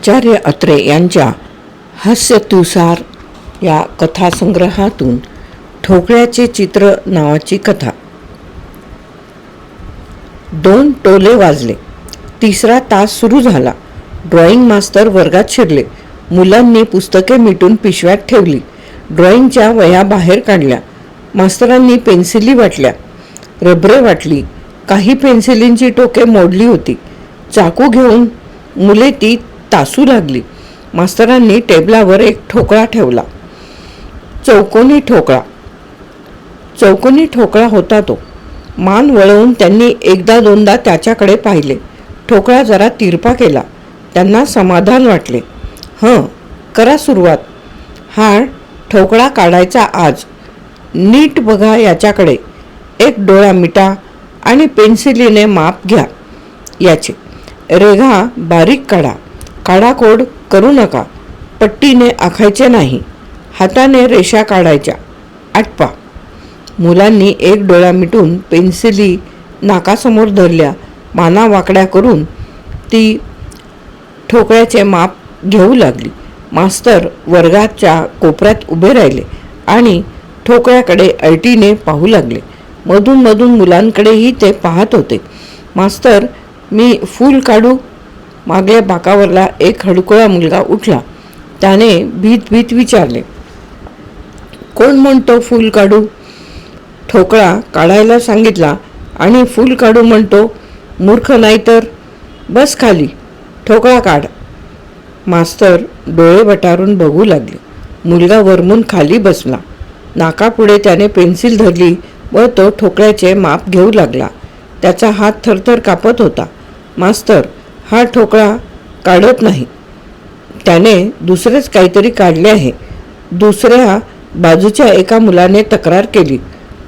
आचार्य अत्रे यांच्या हास्यतुसार या कथासंग्रहातून ठोकळ्याचे चित्र नावाची कथा. दोन टोले वाजले. तिसरा तास सुरू झाला. ड्रॉइंग मास्तर वर्गात शिरले. मुलांनी पुस्तके मिटून पिशव्यात ठेवली. ड्रॉइंगच्या वया बाहेर काढल्या. मास्तरांनी पेन्सिली वाटल्या. रबरे वाटली. काही पेन्सिलींची टोके मोडली होती. चाकू घेऊन मुले ती तासू लागली. मास्तरांनी टेबलावर एक ठोकळा ठेवला. चौकोनी ठोकळा. चौकोनी ठोकळा होता तो. मान वळवून त्यांनी एकदा दोनदा त्याच्याकडे पाहिले. ठोकळा जरा तिरपा केला. त्यांना समाधान वाटले. हं करा सुरुवात. हा ठोकळा काढायचा आज. नीट बघा याच्याकडे. एक डोळा मिटा आणि पेन्सिलीने माप घ्या. याचे. रेघा बारीक काढा. काढाकोड करू नका. पट्टीने आखायचे नाही. हाताने रेषा काढायच्या. आटपा. मुलांनी एक डोळा मिटून पेन्सिली नाकासमोर धरल्या. माना वाकड्या करून ती ठोकळ्याचे माप घेऊ लागली. मास्तर वर्गाच्या कोपऱ्यात उभे राहिले आणि ठोकळ्याकडे ऐटीने पाहू लागले. मधून मधून मुलांकडेही ते पाहत होते. मास्तर मी फूल काढू मागल्या बाकावरला एक हडकुळा मुलगा उठला. त्याने भीत भीत विचारले कोण म्हणतो फूल काढू? ठोकळा काढायला सांगितला आणि फूल काढू म्हणतो मूर्ख नाही तर बस खाली ठोकळा काढ. मास्तर डोळे वटारून बघू लागले. मुलगा वरमून खाली बसला. नाकापुढे त्याने पेन्सिल धरली व तो ठोकळ्याचे माप घेऊ लागला. त्याचा हात थरथर कापत होता. मास्तर हा ठोकळा काढत नाही. त्याने दुसरेच काहीतरी काढले आहे. दुसऱ्या बाजूच्या एका मुलाने तक्रार केली.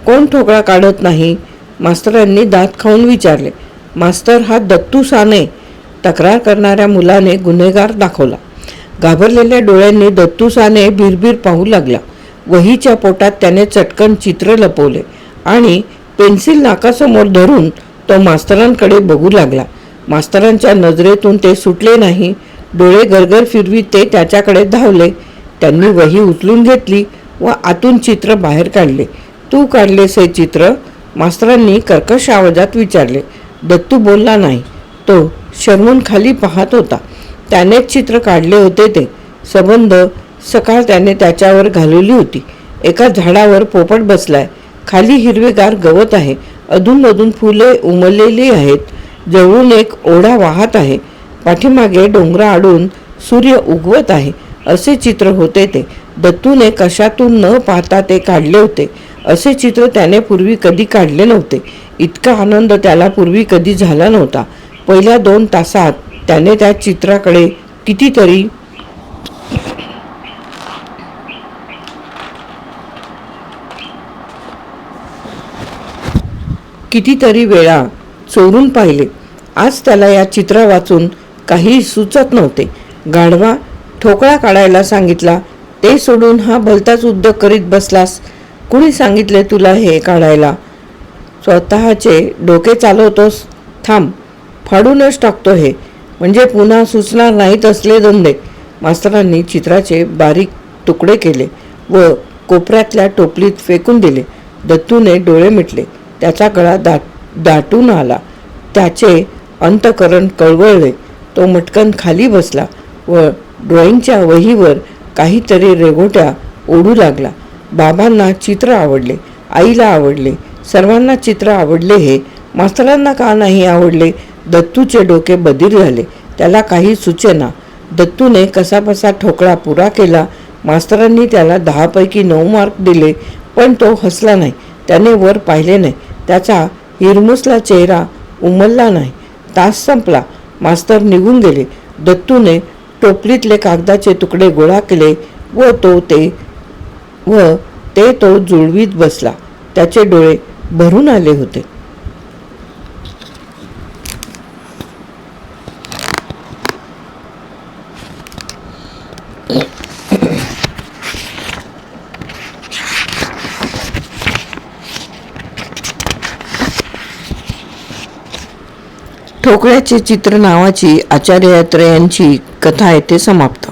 कोण ठोकळा काढत नाही? मास्तरांनी दात खाऊन विचारले. मास्तर हा दत्तू साने तक्रार करणाऱ्या मुलाने गुन्हेगार दाखवला. घाबरलेल्या डोळ्यांनी दत्तू साने भिरभिर पाहू लागला. वहीच्या पोटात त्याने चटकन चित्र लपवले आणि पेन्सिल नाकासमोर धरून तो मास्तरांकडे बघू लागला. मास्तरांच्या नजरेतून ते सुटले नाही. डोळे गरगर फिरवीत ते त्याच्याकडे धावले. त्यांनी वही उचलून घेतली व आतून चित्र बाहेर काढले. तू काढलेस हे चित्र? मास्तरांनी कर्कश आवाजात विचारले. दत्तू बोलला नाही. तो शर्मून खाली पाहत होता. त्यानेच चित्र काढले होते ते. संबंध सकाळ त्याने त्याच्यावर घालवली होती. एका झाडावर पोपट बसलाय. खाली हिरवेगार गवत आहे. अधूनमधून फुले उमललेली आहेत. जवळून एक ओढा वाहत आहे. पाठीमागे डोंगरा आडून सूर्य उगवत आहे असे चित्र होते ते. दत्तूने कशातून न पाहता ते काढले होते. असे चित्र त्याने पूर्वी कधी काढले नव्हते. इतका आनंद त्याला पूर्वी कधी झाला नव्हता. पहिल्या दोन तासात त्याने त्या चित्राकडे कितीतरी कितीतरी वेळा चोरून पाहिले. आज त्याला या चित्र वाचून काही सुचत नव्हते. गाढवा ठोकळा काढायला सांगितला ते सोडून हा भलताच उद्योग करीत बसलास. कुणी सांगितले तुला हे काढायला? स्वतःचे डोके चालवतोस? थांब फाडूनच टाकतो हे. म्हणजे पुन्हा सुचणार नाहीत असले धंदे. मास्तरांनी चित्राचे बारीक तुकडे केले व कोपऱ्यातल्या टोपलीत फेकून दिले. दत्तूने डोळे मिटले. त्याचा गळा दाट दाटून आला. त्याचे अंतकरण कळवळले. तो मटकन खाली बसला व ड्रॉइंगच्या वहीवर काहीतरी रेगोट्या ओढू लागला. बाबांना चित्र आवडले आईला आवडले सर्वांना चित्र आवडले हे मास्तरांना का नाही आवडले? दत्तूचे डोके बधीर झाले. त्याला काही सूचना. दत्तूने कसाबसा ठोकळा पुरा केला. मास्तरांनी त्याला दहापैकी नऊ मार्क दिले पण तो हसला नाही. त्याने वर पाहिले नाही. त्याचा हिरमुसला चेहरा उमलला नाही. तास संपला. मास्तर निघून गेले. दत्तूने टोपलीतले कागदाचे तुकडे गोळा केले व तो ते व ते तो जुळवीत बसला. त्याचे डोळे भरून आले होते. ठोकळ्याचे चित्र नावाची आचार्य यांची कथा येथे समाप्त.